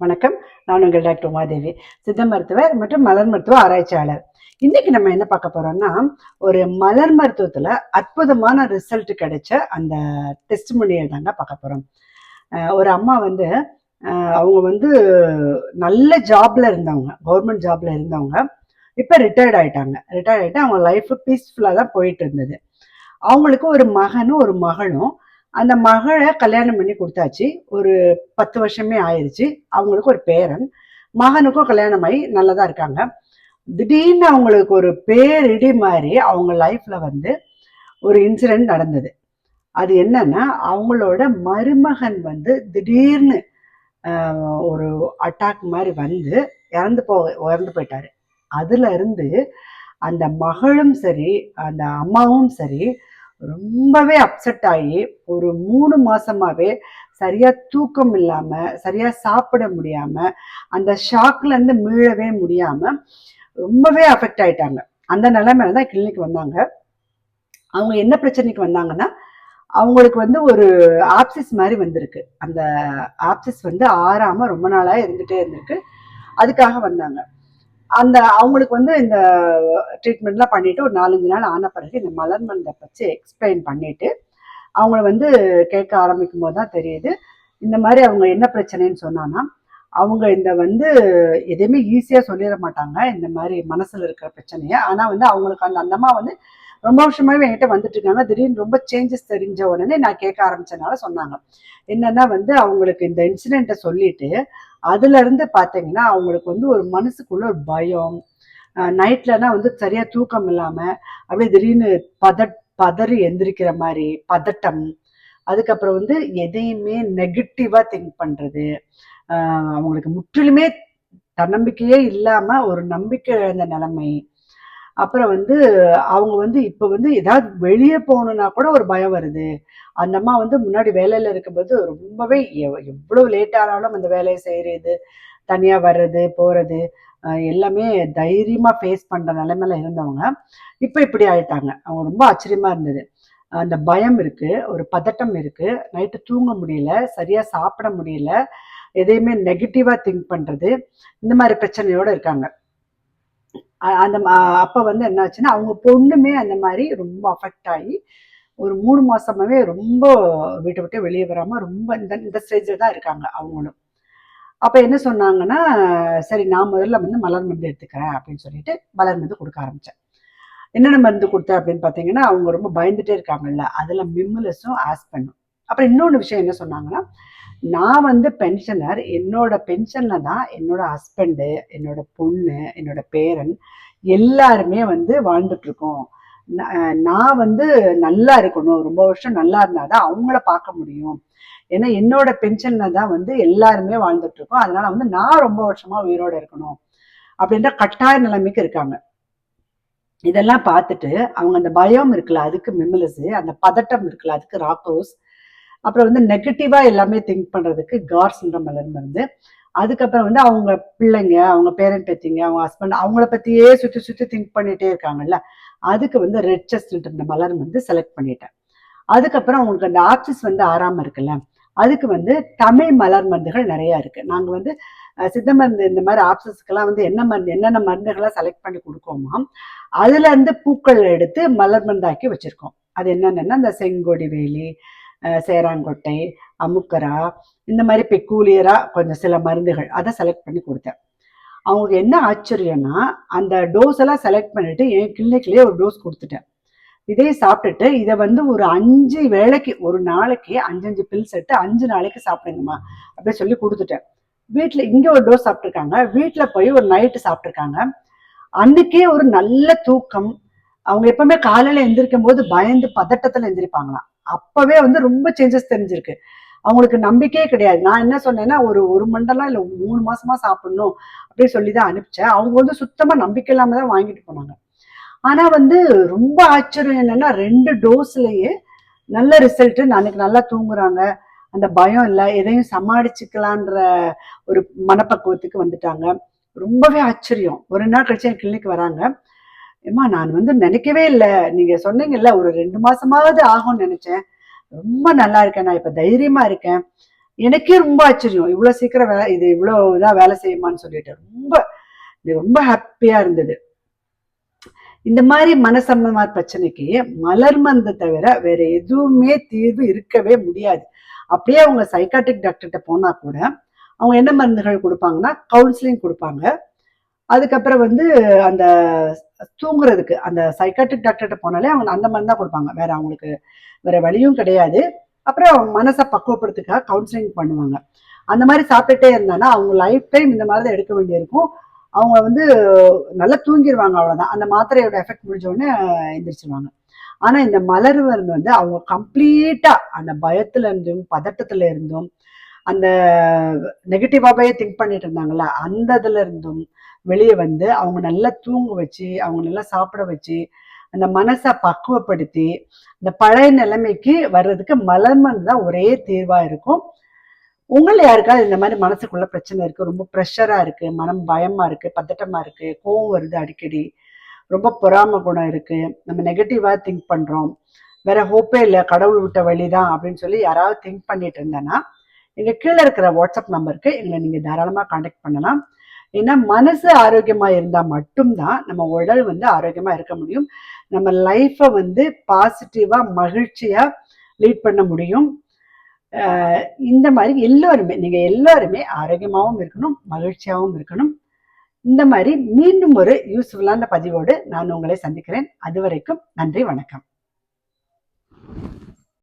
வணக்கம். நான் உங்கள் டாக்டர் உமாதேவி சித்த மருத்துவர் மற்றும் மலர் மருத்துவ ஆராய்ச்சியாளர். இன்னைக்கு நம்ம என்ன பார்க்க போறோம்னா ஒரு மலர் மருத்துவத்துல அற்புதமான ரிசல்ட் கிடைச்ச அந்த டெஸ்ட் மொழியை தாங்க பார்க்க போறோம். ஒரு அம்மா வந்து அவங்க வந்து நல்ல ஜாப்ல இருந்தவங்க கவர்மெண்ட் ஜாப்ல இருந்தவங்க இப்போ ரிட்டையர்ட் ஆயிட்டாங்க. ரிட்டையர்ட் ஆயிட்டு அவங்க லைஃப் பீஸ்ஃபுல்லாக தான் போயிட்டு இருந்தது. அவங்களுக்கு ஒரு மகனும் ஒரு மகளும் அந்த மகளை கல்யாணம் பண்ணி கொடுத்தாச்சு. ஒரு பத்து வருஷமே ஆயிடுச்சு அவங்களுக்கு ஒரு பேரன். மகனுக்கும் கல்யாணம் ஆகி நல்லதா இருக்காங்க. திடீர்னு அவங்களுக்கு ஒரு பேரிடி மாதிரி அவங்க லைஃப்ல வந்து ஒரு இன்சிடென்ட் நடந்தது. அது என்னன்னா அவங்களோட மருமகன் வந்து திடீர்னு ஒரு அட்டாக் மாதிரி வந்து இறந்து போ இறந்து போயிட்டாரு. அதுல இருந்து அந்த மகளும் சரி அந்த அம்மாவும் சரி ரொம்பவே அப்செட் ஆகி ஒரு மூணு மாசமாவே சரியா தூக்கம் இல்லாம சரியா சாப்பிட முடியாம அந்த ஷாக்ல இருந்து மீளவே முடியாம ரொம்பவே அஃபெக்ட் ஆயிட்டாங்க. அந்த நிலைமையில தான் கிளினிக் வந்தாங்க. அவங்க என்ன பிரச்சனைக்கு வந்தாங்கன்னா அவங்களுக்கு வந்து ஒரு ஆப்சிஸ் மாதிரி வந்திருக்கு. அந்த ஆப்சிஸ் வந்து ஆறாம ரொம்ப நாளா இருந்துட்டே இருந்திருக்கு. அதுக்காக வந்தாங்க. அந்த அவங்களுக்கு வந்து இந்த ட்ரீட்மெண்ட்லாம் பண்ணிட்டு ஒரு நாலஞ்சு நாள் ஆன பிறகு இந்த மலர் மருந்தை பற்றி எக்ஸ்பிளைன் பண்ணிட்டு அவங்கள வந்து கேட்க ஆரம்பிக்கும் போது தான் தெரியுது. இந்த மாதிரி அவங்க என்ன பிரச்சனைன்னு சொன்னான்னா அவங்க இந்த வந்து எதையுமே ஈஸியாக சொல்லிட மாட்டாங்க. இந்த மாதிரி மனசில் இருக்கிற பிரச்சனையை. ஆனால் வந்து அவங்களுக்கு அந்த அந்த வந்து ரொம்ப வருஷமாவே என்கிட்ட வந்துட்டு இருக்காங்க திடீர்னு ரொம்ப சேஞ்சஸ் தெரிஞ்ச உடனே நான் கேட்க ஆரம்பிச்சனால சொன்னாங்க. என்னன்னா வந்து அவங்களுக்கு இந்த இன்சிடென்ட்டை சொல்லிட்டு அதுல இருந்து பார்த்தீங்கன்னா அவங்களுக்கு வந்து ஒரு மனசுக்குள்ள ஒரு பயம். நைட்லனா வந்து சரியா தூக்கம் இல்லாம அப்படியே திடீர்னு பத பதறி எந்திரிக்கிற மாதிரி பதட்டம். அதுக்கப்புறம் வந்து எதையுமே நெகட்டிவா திங்க் பண்றது. அவங்களுக்கு முற்றிலுமே தன்னம்பிக்கையே இல்லாம ஒரு நம்பிக்கை இழந்த நிலைமை. அப்புறம் வந்து அவங்க வந்து இப்போ வந்து ஏதாவது வெளியே போகணுன்னா கூட ஒரு பயம் வருது. அந்த அம்மா வந்து முன்னாடி வேலையில் இருக்கும்போது ரொம்பவே எவ்- லேட் ஆனாலும் அந்த வேலையை செய்கிறது தனியாக வர்றது போகிறது எல்லாமே தைரியமாக ஃபேஸ் பண்ணுற நிலைமையில இருந்தவங்க. இப்போ இப்படி ஆயிட்டாங்க. அவங்க ரொம்ப ஆச்சரியமாக இருந்தது. அந்த பயம் இருக்குது ஒரு பதட்டம் இருக்குது நைட்டு தூங்க முடியல சரியாக சாப்பிட முடியல எதையுமே நெகட்டிவாக திங்க் பண்ணுறது இந்த மாதிரி பிரச்சனையோடு இருக்காங்க. அந்த அப்போ அப்ப வந்து என்னாச்சுன்னா அவங்க பொண்ணுமே அந்த மாதிரி ரொம்ப அஃபெக்ட் ஆகி ஒரு மூணு மாசமாவே ரொம்ப வீட்டை விட்டு வெளியே வராம ரொம்ப இந்த இந்த ஸ்டேஜில் தான் இருக்காங்க அவங்களும். அப்போ என்ன சொன்னாங்கன்னா சரி நான் முதல்ல வந்து மலர் மருந்து எடுத்துக்கிறேன் அப்படின்னு சொல்லிட்டு மலர் மருந்து கொடுக்க ஆரம்பிச்சேன். என்னென்ன மருந்து கொடுத்தேன் அப்படின்னு பார்த்தீங்கன்னா அவங்க ரொம்ப பயந்துட்டே இருக்காங்கல்ல அதில் மிம்முலஸும் ஆஸ்பென்னும் அப்புறம் இன்னொன்று விஷயம் என்ன சொன்னாங்கன்னா நான் வந்து பென்ஷனர் என்னோட பென்ஷனில் தான் என்னோட ஹஸ்பண்டு என்னோட பொண்ணு என்னோட பேரன் எல்லாருமே வந்து வாழ்ந்துட்டுருக்கோம். நான் வந்து நல்லா இருக்கணும். ரொம்ப வருஷம் நல்லா இருந்தால் தான் அவங்கள பார்க்க முடியும். ஏன்னா என்னோட பென்ஷன்ல தான் வந்து எல்லாருமே வாழ்ந்துட்டு இருக்கோம் அதனால வந்து நான் ரொம்ப வருஷமா உயிரோட இருக்கணும். அப்படின்ற கட்டாய நிலைமைக்கு இருக்காங்க. இதெல்லாம் பார்த்துட்டு அவங்க அந்த பயம் இருக்குல்ல அதுக்கு மிமிலஸ் அந்த பதட்டம் இருக்குல்ல அதுக்கு ராக்ரோஸ் அப்புறம் வந்து நெகட்டிவா எல்லாமே திங்க் பண்றதுக்கு கார்ஸ்ன்ற மலர் மருந்து. அதுக்கப்புறம் வந்து அவங்க பிள்ளைங்க அவங்க பேரன் பேத்திங்க அவங்க ஹஸ்பண்ட் அவங்கள பத்தியே சுத்தி சுத்தி திங்க் பண்ணிட்டே இருக்காங்கல்ல. அதுக்கு வந்து ரெட் செஸ்ட்ன்ற மலர் வந்து செலக்ட் பண்ணிட்டேன். அதுக்கப்புறம் அவங்களுக்கு அந்த ஆக்சிஸ் வந்து ஆறாம இருக்குல்ல அதுக்கு வந்து தமிழ் மலர் மருந்துகள் நிறைய இருக்கு. நாங்க வந்து சித்த மருந்து இந்த மாதிரி ஆப்சஸ்க்கெல்லாம் வந்து என்ன மருந்து என்னென்ன மருந்துகளை செலக்ட் பண்ணி கொடுக்கோமா அதுல இருந்து பூக்கள் எடுத்து மலர் மருந்தாக்கி வச்சிருக்கோம். அது என்னென்னா இந்த செங்கொடி வேலி சேராங்கொட்டை அமுக்கரா இந்த மாதிரி பெக்கூலியரா கொஞ்சம் சில மருந்துகள் அதை செலக்ட் பண்ணி கொடுத்தேன். அவங்களுக்கு என்ன ஆச்சரியம்னா அந்த டோஸ் எல்லாம் செலக்ட் பண்ணிட்டு என் கிளினிக்லயே ஒரு டோஸ் கொடுத்துட்டேன். இதே சாப்பிட்டுட்டு இதை வந்து ஒரு அஞ்சு வேளைக்கு ஒரு நாளைக்கு அஞ்சு அஞ்சு பில்ஸ் எடுத்து அஞ்சு நாளைக்கு சாப்பிடுங்கம்மா அப்படின்னு சொல்லி கொடுத்துட்டேன். வீட்டில் இங்கே ஒரு டோஸ் சாப்பிட்ருக்காங்க வீட்டில் போய் ஒரு நைட்டு சாப்பிட்ருக்காங்க அன்னைக்கே ஒரு நல்ல தூக்கம். அவங்க எப்பவுமே காலையில எந்திரிக்கும் போது பயந்து பதட்டத்துல எந்திரிப்பாங்களாம். அப்பவே வந்து ரொம்ப சேஞ்சஸ் தெரிஞ்சிருக்கு. அவங்களுக்கு நம்பிக்கையே கிடையாது. நான் என்ன சொன்னேன்னா ஒரு ஒரு மண்டலம் இல்லை மூணு மாசமா சாப்பிடணும் அப்படின்னு சொல்லி தான் அனுப்பிச்சேன். அவங்க வந்து சுத்தமா நம்பிக்கை இல்லாம தான் வாங்கிட்டு போனாங்க. ஆனா வந்து ரொம்ப ஆச்சரியம் என்னன்னா ரெண்டு டோஸ்லயே நல்ல ரிசல்ட் அன்னைக்கு நல்லா தூங்குறாங்க. அந்த பயம் இல்லை. எதையும் சமாளிச்சுக்கலான்ற ஒரு மனப்பக்குவத்துக்கு வந்துட்டாங்க. ரொம்பவே ஆச்சரியம். ஒரு நாள் கழிச்சு என் கிளினிக் வராங்க. ஏமா நான் வந்து நினைக்கவே இல்லை. நீங்க சொன்னீங்கல்ல ஒரு ரெண்டு மாசமாவது ஆகும்னு நினைச்சேன். ரொம்ப நல்லா இருக்கேன். நான் இப்ப தைரியமா இருக்கேன். எனக்கே ரொம்ப ஆச்சரியம். இவ்வளவு சீக்கிரம் வேலை இது இவ்வளவு இதா வேலை செய்யுமான்னு சொல்லிட்டு. ரொம்ப இது ரொம்ப ஹாப்பியா இருந்தது. இந்த மாதிரி மனசம்பந்தமான பிரச்சனைக்கு மலர் மருந்தை தவிர வேற எதுவுமே தீர்வு இருக்கவே முடியாது. அப்படியே அவங்க சைக்காட்டிக் டாக்டர்கிட்ட போனா கூட அவங்க என்ன மருந்துகள் கொடுப்பாங்கன்னா கவுன்சிலிங் கொடுப்பாங்க. அதுக்கப்புறம் வந்து அந்த தூங்குறதுக்கு அந்த சைக்காட்ரிக் டாக்டர்கிட்ட போனாலே அவங்க அந்த மாதிரி தான் கொடுப்பாங்க. வேற அவங்களுக்கு வேற வழியும் கிடையாது. அப்புறம் அவங்க மனசை பக்குவப்படுத்துக்காக கவுன்சிலிங் பண்ணுவாங்க. அந்த மாதிரி சாப்பிட்டுட்டே இருந்தாங்கன்னா அவங்க லைஃப் டைம் இந்த மாதிரி தான் எடுக்க வேண்டியிருக்கும். அவங்க வந்து நல்லா தூங்கிடுவாங்க அவ்வளோதான் அந்த மாத்திரையோட எஃபெக்ட் முடிஞ்சோடனே எந்திரிச்சிருவாங்க. இந்த மலர் மருந்து வந்து அவங்க கம்ப்ளீட்டாக அந்த பயத்துல இருந்தும் பதட்டத்துல இருந்தும் அந்த நெகட்டிவாகவே திங்க் பண்ணிட்டு இருந்தாங்கல்ல அந்த இதுல இருந்தும் வெளியே வந்து அவங்க நல்லா தூங்க வச்சு அவங்க நல்லா சாப்பிட வச்சு அந்த மனசை பக்குவப்படுத்தி இந்த பழைய நிலைமைக்கு வர்றதுக்கு மலர்மன் தான் ஒரே தீர்வா இருக்கும். உங்களை யாருக்காவது இந்த மாதிரி மனசுக்குள்ள பிரச்சனை இருக்கு? ரொம்ப ப்ரெஷராக இருக்கு மனம் பயமா இருக்கு பதட்டமா இருக்கு கோவம் வருது அடிக்கடி ரொம்ப பொறாம குணம் இருக்கு நம்ம நெகட்டிவாக திங்க் பண்றோம் வேற ஹோப்பே இல்லை கடவுள் விட்ட வழிதான் அப்படின்னு சொல்லி யாராவது திங்க் பண்ணிட்டு இருந்தேன்னா எங்க கீழே இருக்கிற வாட்ஸ்அப் நம்பருக்கு எங்களை நீங்க தாராளமா காண்டாக்ட் பண்ணலாம். ஏன்னா மனசு ஆரோக்கியமா இருந்தா மட்டும்தான் நம்ம உடல் வந்து ஆரோக்கியமா இருக்க முடியும். நம்ம லைஃப்பை வந்து பாசிட்டிவா மகிழ்ச்சியா லீட் பண்ண முடியும். இந்த மாதிரி எல்லோருமே நீங்க எல்லாருமே ஆரோக்கியமாகவும் இருக்கணும் மகிழ்ச்சியாகவும் இருக்கணும். இந்த மாதிரி மீண்டும் ஒரு யூஸ்ஃபுல்லான பதிவோடு நான் உங்களை சந்திக்கிறேன். அது வரைக்கும் நன்றி வணக்கம்.